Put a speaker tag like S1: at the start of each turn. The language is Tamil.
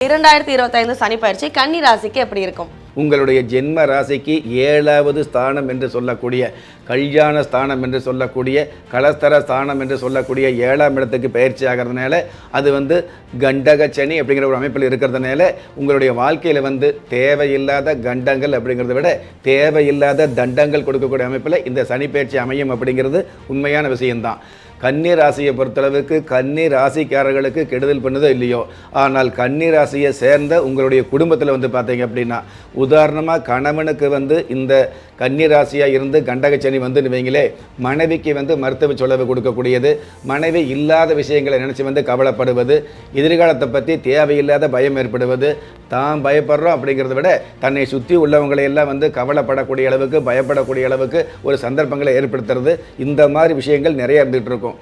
S1: இரண்டாயிரத்தி இருபத்தைந்து சனி பயிற்சி கன்னி ராசிக்கு எப்படி இருக்கும்?
S2: உங்களுடைய ஜென்ம ராசிக்கு ஏழாவது ஸ்தானம் என்று சொல்லக்கூடிய கல்யாண ஸ்தானம் என்று சொல்லக்கூடிய கலஸ்தர ஸ்தானம் என்று சொல்லக்கூடிய ஏழாம் இடத்துக்கு பயிற்சி ஆகிறதுனால அது வந்து கண்டக சனி அப்படிங்கிற ஒரு அமைப்பில் இருக்கிறதுனால உங்களுடைய வாழ்க்கையில் வந்து தேவையில்லாத கண்டங்கள் அப்படிங்கிறத விட தேவையில்லாத தண்டங்கள் கொடுக்கக்கூடிய அமைப்பில் இந்த சனி பயிற்சி அமையும் அப்படிங்கிறது உண்மையான விஷயம்தான். கன்னி ராசியை பொறுத்தளவுக்கு கன்னி ராசிக்காரர்களுக்கு கெடுதல் பண்ணுதோ இல்லையோ? ஆனால் கன்னி ராசியை சேர்ந்த உங்களுடைய குடும்பத்தில் வந்து பார்த்தீங்க அப்படின்னா உதாரணமாக கணவனுக்கு வந்து இந்த கன்னி ராசியாக இருந்து கண்டகச்சனி வந்து வைங்களே மனைவிக்கு வந்து மருத்துவ செலவு கொடுக்கக்கூடியது மனைவி இல்லாத விஷயங்களை நினச்சி வந்து கவலைப்படுவது எதிர்காலத்தை பற்றி தேவையில்லாத பயம் ஏற்படுவது தான் பயப்படுறோம் அப்படிங்கிறத விட தன்னை சுற்றி உள்ளவங்களை எல்லாம் வந்து கவலைப்படக்கூடிய அளவுக்கு பயப்படக்கூடிய அளவுக்கு ஒரு சந்தர்ப்பங்களை ஏற்படுத்துறது இந்த மாதிரி விஷயங்கள் நிறைய இருந்துகிட்டு இருக்கும். Bom,